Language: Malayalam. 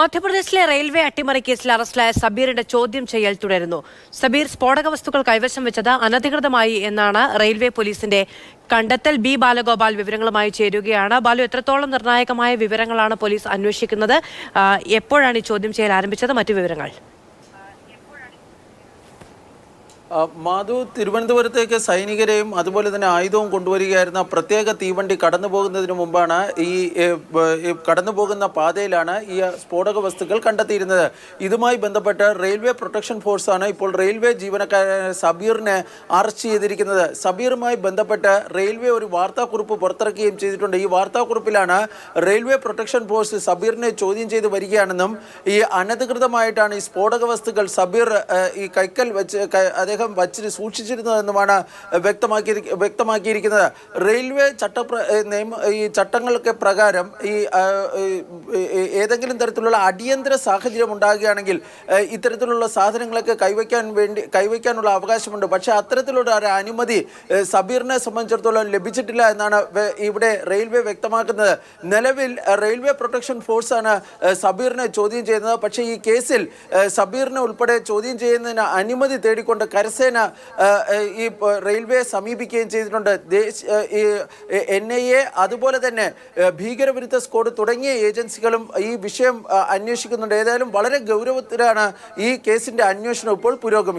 മധ്യപ്രദേശിലെ റെയിൽവേ അട്ടിമറി കേസിൽ അറസ്റ്റിലായ സബീറിന്റെ ചോദ്യം ചെയ്യൽ തുടരുന്നു. സബീർ സ്ഫോടക വസ്തുക്കൾ കൈവശം വെച്ചത് അനധികൃതമായി എന്നാണ് റെയിൽവേ പോലീസിന്റെ കണ്ടെത്തൽ. ബി ബാലഗോപാൽ വിവരങ്ങളുമായി ചേരുകയാണ്. ബാലു എത്രത്തോളം നിർണായകമായ വിവരങ്ങളാണ് പോലീസ് അന്വേഷിക്കുന്നത്? എപ്പോഴാണ് ഈ ചോദ്യം ചെയ്യൽ ആരംഭിച്ചത്? മറ്റു വിവരങ്ങൾ. മാധു തിരുവനന്തപുരത്തേക്ക് സൈനികരെയും അതുപോലെ തന്നെ ആയുധവും കൊണ്ടുവരികയായിരുന്ന പ്രത്യേക തീവണ്ടി കടന്നു പോകുന്നതിന് മുമ്പാണ് ഈ കടന്നു പോകുന്ന പാതയിലാണ് ഈ സ്ഫോടക വസ്തുക്കൾ കണ്ടെത്തിയിരുന്നത്. ഇതുമായി ബന്ധപ്പെട്ട് റെയിൽവേ പ്രൊട്ടക്ഷൻ ഫോഴ്സാണ് ഇപ്പോൾ റെയിൽവേ ജീവനക്കാരൻ സബീറിനെ അറസ്റ്റ് ചെയ്തിരിക്കുന്നത്. സബീറുമായി ബന്ധപ്പെട്ട് റെയിൽവേ ഒരു വാർത്താക്കുറിപ്പ് പുറത്തിറക്കുകയും ചെയ്തിട്ടുണ്ട്. ഈ വാർത്താക്കുറിപ്പിലാണ് റെയിൽവേ പ്രൊട്ടക്ഷൻ ഫോഴ്സ് സബീറിനെ ചോദ്യം ചെയ്ത് വരികയാണെന്നും ഈ അനധികൃതമായിട്ടാണ് ഈ സ്ഫോടക വസ്തുക്കൾ സബീർ ഈ കൈക്കൽ വെച്ച് ക- അദ്ദേഹം വച്ച് സൂക്ഷിച്ചിരുന്നതെന്നുമാണ് വ്യക്തമാക്കി വ്യക്തമാക്കിയിരിക്കുന്നത്. റെയിൽവേ ചട്ടപ്ര നിയമ ഈ ചട്ടങ്ങൾക്ക് പ്രകാരം ഈ ഏതെങ്കിലും തരത്തിലുള്ള അടിയന്തര സാഹചര്യം ഉണ്ടാകുകയാണെങ്കിൽ ഇത്തരത്തിലുള്ള സാധനങ്ങളൊക്കെ കൈവയ്ക്കാൻ വേണ്ടി കൈവയ്ക്കാനുള്ള അവകാശമുണ്ട്. പക്ഷേ അത്തരത്തിലുള്ള ഒരു അനുമതി സബീറിനെ സംബന്ധിച്ചിടത്തോളം ലഭിച്ചിട്ടില്ല എന്നാണ് ഇവിടെ റെയിൽവേ വ്യക്തമാക്കുന്നത്. നിലവിൽ റെയിൽവേ പ്രൊട്ടക്ഷൻ ഫോഴ്സാണ് സബീറിനെ ചോദ്യം ചെയ്യുന്നത്. പക്ഷേ ഈ കേസിൽ സബീറിനെ ഉൾപ്പെടെ ചോദ്യം ചെയ്യുന്നതിന് അനുമതി തേടിക്കൊണ്ട് കരസേന ഈ റെയിൽവേ സമീപിക്കുകയും ചെയ്തിട്ടുണ്ട്. ഈ എൻ ഐ എ അതുപോലെ തന്നെ ഭീകരവിരുദ്ധ സ്ക്വാഡ് തുടങ്ങിയ ഏജൻസികളും ഈ വിഷയം അന്വേഷിക്കുന്നുണ്ട്. ഏതായാലും വളരെ ഗൗരവത്തിലാണ് ഈ കേസിന്റെ അന്വേഷണം ഇപ്പോൾ പുരോഗമിക്കുന്നത്.